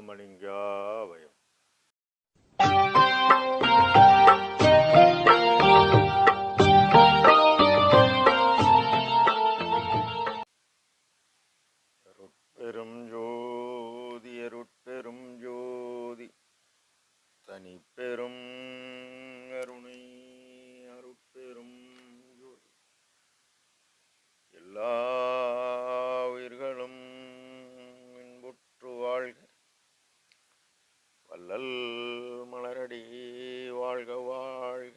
அமலிங்காவயம். பெரும் ஜோதி அருட்பெரும் ஜோதி தனிப்பெரும் பெரும் அருட்பெரும் ஜோதி எல்லா உயிர்களும் இன்புற்று வாழ்க வள்ளல் மலரடி வாழ்க வாழ்க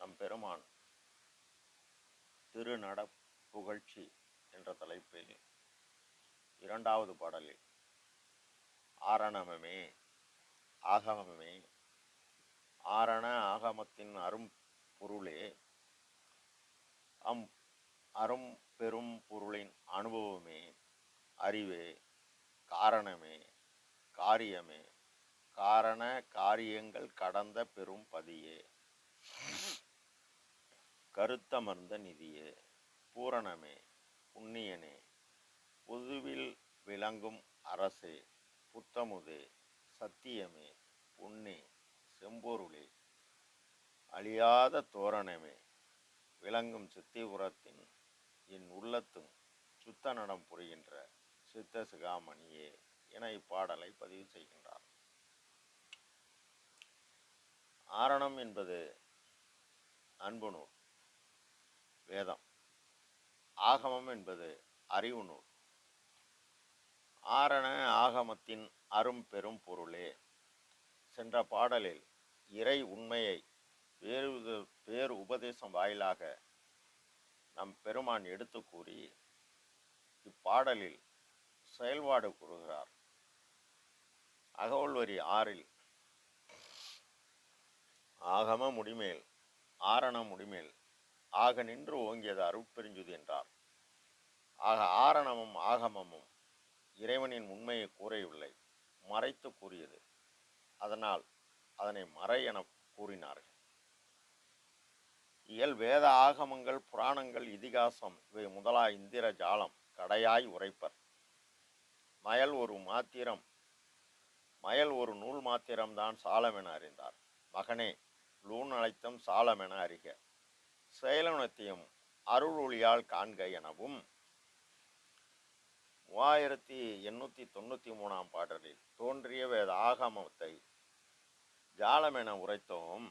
நம் பெருமான் திருநட புகழ்ச்சி என்ற தலைப்பில் இரண்டாவது பாடலில் ஆரணமே ஆகமமே ஆரண ஆகமத்தின் அரும் பொருளே அம் அரும் பெரும் பொருளின் அனுபவமே அறிவே காரணமே காரியமே காரண காரியங்கள் கடந்த பெரும் பதியே. கருத்தமர்ந்த நிதியே பூரணமே புண்ணியனே. பொதுவில் விளங்கும் அரசே புத்தமுதே சத்தியமே உன்னே செம்பொருளே. அழியாத தோரணமே விளங்கும் சித்திபுரத்தின் என் உள்ளத்தும் சுத்த நடம் புரிகின்ற சித்த சிகாமணியே என இப்பாடலை பதிவு செய்கின்றார். ஆரணம் என்பது அன்பு நூல் வேதம். ஆகமம் என்பது அறிவு நூல். ஆரண ஆகமத்தின் அரும் பெரும் பொருளே. சென்ற பாடலில் இறை உண்மையை வேறு வேறு உபதேசம் வாயிலாக நம் பெருமான் எடுத்து கூறி இப்பாடலில் செயல்பாடு கூறுகிறார். அகவல் வரி ஆறில் ஆகம முடிமேல் ஆரண முடிமேல் ஆக நின்று ஓங்கியது அருட்பெருஞ்சுது என்றார். ஆக ஆரணமும் ஆகமமும் இறைவனின் உண்மையை கூறவில்லை மறைத்து கூறியது. அதனால் அதனை மறை என கூறினார்கள். இயல் வேத ஆகமங்கள் புராணங்கள் இதிகாசம் இவை முதலா இந்திர ஜாலம் கடையாய் உரைப்பர். மயல் ஒரு மாத்திரம் மயல் ஒரு நூல் மாத்திரம்தான் சாலம் என அறிந்தார். மகனே லூன் அழைத்தம் சாலம் என அறிக. செயலனத்தையும் அருள் ஒளியால் காண்க எனவும் மூவாயிரத்தி எண்ணூற்றி தொண்ணூற்றி மூணாம் பாடலில் தோன்றிய வேத ஆகமத்தை ஜாலம் என உரைத்தோம்.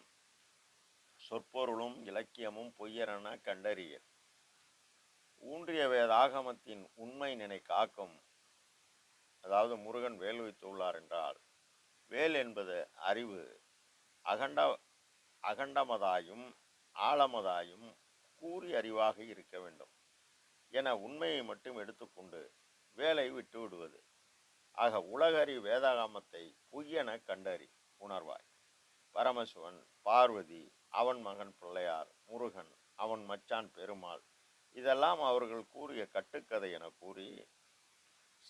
சொற்பொருளும் இலக்கியமும் பொய்யரென கண்டறிய ஊன்றிய வேதாகமத்தின் உண்மை நினை காக்கும். அதாவது முருகன் வேல் வைத்துள்ளார் என்றால் வேல் என்பது அறிவு அகண்ட அகண்டமதாயும் ஆழமதாயும் கூறி அறிவாக இருக்க வேண்டும். என உண்மையை மட்டும் எடுத்துக்கொண்டு வேலை விட்டு விடுவது. ஆக உலகறி வேதாகாமத்தை பொய்யென கண்டறி உணர்வாய். பரமசிவன் பார்வதி அவன் மகன் பிள்ளையார் முருகன் அவன் மச்சான் பெருமாள் இதெல்லாம் அவர்கள் கூறிய கட்டுக்கதை என கூறி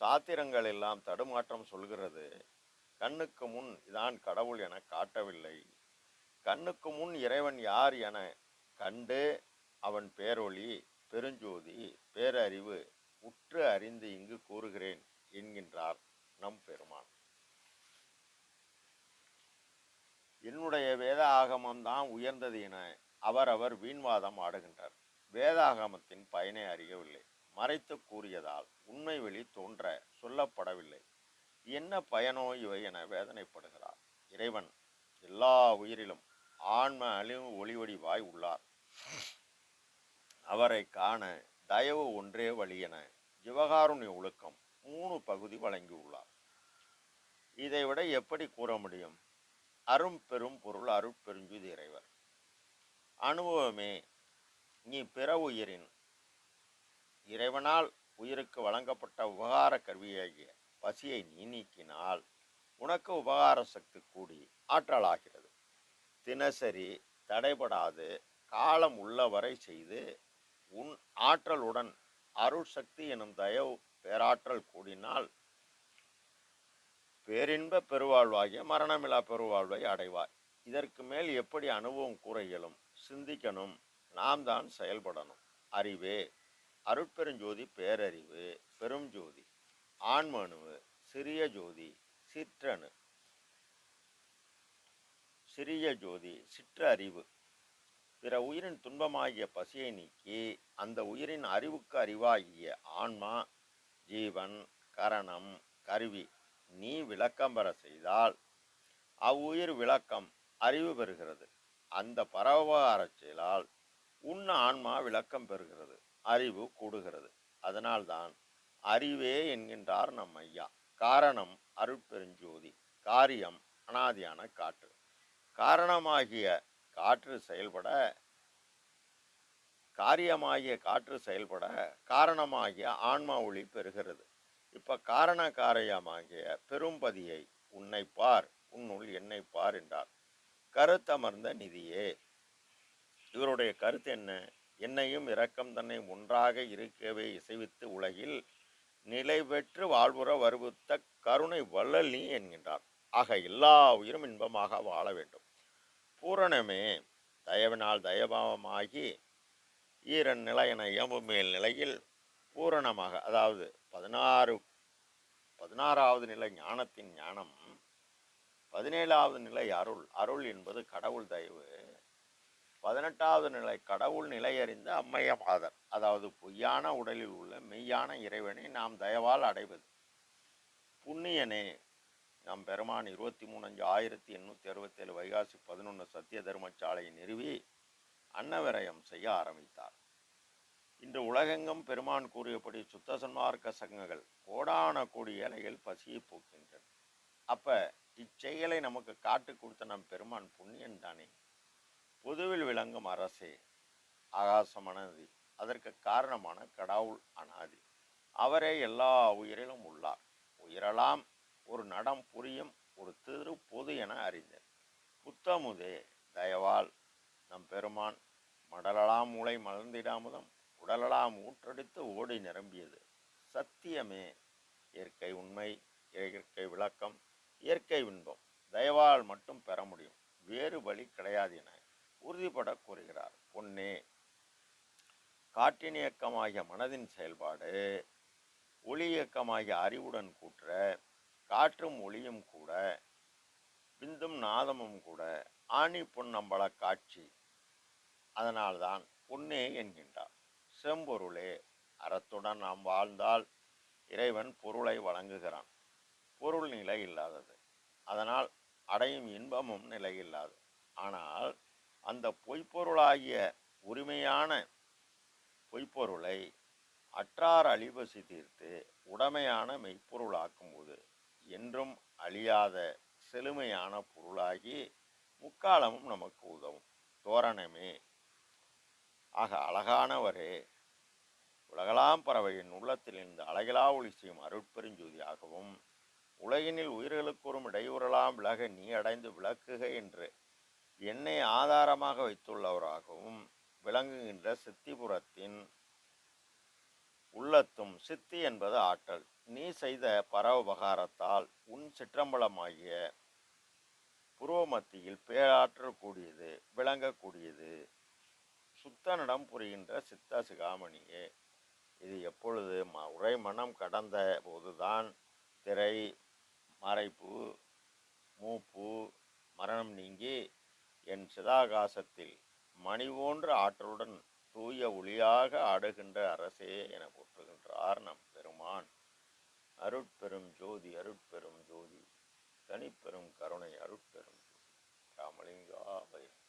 சாத்திரங்கள் எல்லாம் தடுமாற்றம் சொல்கிறது. கண்ணுக்கு முன் இதான் கடவுள் என காட்டவில்லை. கண்ணுக்கு முன் இறைவன் யார் என கண்டு அவன் பேரொளி பெருஞ்சோதி பேரறிவு உற்று அறிந்து இங்கு கூறுகிறேன் என்கின்றார் நம் பெருமான். என்னுடைய வேத ஆகமம்தான் உயர்ந்தது என அவரவர் வீண்வாதம் ஆடுகின்றார். வேதாகமத்தின் பயனை அறியவில்லை. மறைத்து கூறியதால் உண்மை வெளி தோன்ற சொல்லப்படவில்லை. என்ன பயனோ இவை என வேதனைப்படுகிறார். இறைவன் எல்லா உயிரிலும் ஆன்ம அழிவு ஒளிவடிவாய் உள்ளார். அவரை காண தயவு ஒன்றே வழி என ஜிவகாருண்ய ஒழுக்கம் மூணு பகுதி வழங்கியுள்ளார் இதைவிட எப்படி கூற முடியும்? அரும் பெரும் பொருள் அருட்பெருஞ்சுதி இறைவர். அனுபவமே நீ பிற உயிரின் இறைவனால் உயிருக்கு வழங்கப்பட்ட உபகார கருவியாகிய பசியை நீ நீக்கினால் உனக்கு உபகார சக்தி கூடி ஆற்றலாகிறது. தினசரி தடைபடாது. காலம் உள்ளவரை செய்து உன் ஆற்றலுடன் அருள் சக்தி எனும் தயவு பேராற்றல் கூடினால் பேரின்ப பெருவாழ்வாகிய மரணமிலா பெருவாழ்வை அடைவாய். இதற்கு மேல் எப்படி அனுபவம் கூற இயலும்? சிந்திக்கணும். நாம் தான் செயல்படணும். அறிவே. அருட்பெருஞ்சோதி பேரறிவு. பெரும் ஜோதி ஆண்மனுவு. சிறிய ஜோதி. சிற்றணு. சிறிய ஜோதி சிற்றறிவு. பிற உயிரின் துன்பமாகிய பசியை நீக்கி அந்த உயிரின் அறிவுக்கு அறிவாகிய ஆன்மா ஜீவன் கரணம் கருவி நீ விளக்கம் பெற செய்தால் அவ்வுயிர் விளக்கம் அறிவு பெறுகிறது. அந்த பரவகாரச் செயலால் உன் ஆன்மா விளக்கம் பெறுகிறது அறிவு கூடுகிறது. அதனால்தான் அறிவே என்கின்றார் நம் ஐயா காரணம் அருட்பெருஞ்சோதி காரியம் அனாதியான காற்று. காரணமாகிய காற்று செயல்பட காரியமாகிய காற்று செயல்பட காரணமாகிய ஆன்மா ஒளி பெறுகிறது. இப்போ காரண காரியமாகிய பெரும்பதியை உன்னை பார் உன்னுள் என்னை பார் என்றார். கருத்தமர்ந்த நிதியே. இவருடைய கருத்து என்ன? என்னையும் இரக்கம் தன்னை ஒன்றாக இருக்கவே இசைவித்து உலகில் நிலை பெற்று வாழ்வுற வருவித்த கருணை வள்ளல் நீ என்கின்றார். ஆக எல்லா உயிரும் இன்பமாக வாழ வேண்டும். பூரணமே தயவினால் தயபாவமாகி ஈரன் நிலையன இயம்புமேல் நிலையில் பூரணமாக அதாவது பதினாறு பதினாறாவது நிலை ஞானத்தின் ஞானம் பதினேழாவது நிலை அருள் அருள் என்பது கடவுள் தயவு பதினெட்டாவது நிலை கடவுள் நிலையறிந்த அம்மைய மாதர் அதாவது பொய்யான உடலில் உள்ள மெய்யான இறைவனை நாம் தயவால் அடைவது. புண்ணியனே நம் பெருமான் இருபத்தி மூணு அஞ்சு ஆயிரத்தி எண்ணூற்றி அறுபத்தேழு வைகாசி பதினொன்று சத்திய தர்மசாலையை நிறுவி அன்னவிரயம் செய்ய ஆரம்பித்தார். இன்று உலகெங்கும் பெருமான் கூறியபடி சுத்த சன்மார்க்க சங்கங்கள் கோடான கோடி ஏழைகள் பசியை போக்கின்றன. அப்போ இச்செயலை நமக்கு காட்டு கொடுத்த நம் பெருமான் புண்ணியன் தானே? பொதுவில் விளங்கும் அரசே ஆகாசம் அதற்கு காரணமான கடவுள் அனாதி. அவரே எல்லா உயிரிலும் உள்ளார். உயிரலாம் ஒரு நடம் புரியும் ஒரு திரு பொது என அறிந்தேன். புத்தமுதே தயவால் நம் பெருமான் மடலலாம் மூளை மலர்ந்திடாமுதம் உடலலாம் ஊற்றடித்து ஓடி நிரம்பியது. சத்தியமே இயற்கை உண்மை இயற்கை விளக்கம் இயற்கை இன்பம் தயவால் மட்டும் பெற முடியும். வேறு வழி கிடையாது என உறுதிபட கூறுகிறார். பொன்னே காற்றின் இயக்கமாகிய மனதின் செயல்பாடு ஒளி இயக்கமாகிய அறிவுடன் கூற்ற காற்றும் ஒளியும் கூட விந்தும் நாதமும் கூட ஆணி பொன்னம்பல காட்சி. அதனால்தான் பொன்னே என்கின்றார். செம்பொருளே அறத்துடன் நாம் வாழ்ந்தால் இறைவன் பொருளை வழங்குகிறான். பொருள் நிலை இல்லாதது. அதனால் அடையும் இன்பமும் நிலையில்லாது ஆனால் அந்த பொய்ப்பொருளாகிய உரிமையான பொய்ப்பொருளை அற்றார் அழிவசி தீர்த்து உடமையான மெய்ப்பொருளாக்கும்போது என்றும் அழியாத செழுமையான பொருளாகி முக்காலமும் நமக்கு உதவும். தோரணமே. ஆக அழகானவரே உலகலாம் பறவையின் உள்ளத்தில் இருந்து அழகிலா ஒளி செய்யும் அருட்பெருஞ்சோதியாகவும் உலகினில் உயிர்களுக்கொரும் இடையூறலாம் விலக நீ அடைந்து விளக்குக என்று என்னை ஆதாரமாக வைத்துள்ளவராகவும் விளங்குகின்ற சித்திபுரத்தின் உள்ளத்தும் சித்தி என்பது ஆற்றல். நீ செய்த பரோபகாரத்தால் உன் சிற்றம்பலமாகிய புருவமத்தியில் மத்தியில் பேராற்றக்கூடியது விளங்கக்கூடியது. சுத்தனிடம் புரிகின்ற சித்த சிகாமணியே இது எப்பொழுது ம உரை மனம் கடந்த போதுதான் திரை மறைப்பு மூப்பு மரணம் நீங்கி என் சிதாகாசத்தில் மணி போன்ற ஆற்றலுடன் தூய ஒளியாக ஆடுகின்ற அரசே என போற்றுகின்றார் நம் பெருமான். அருட்பெரும் ஜோதி அருட்பெரும் ஜோதி. தனிப்பெரும் கருணை அருட்பெரும் ஜோதி. ராமலிங்கா பயம்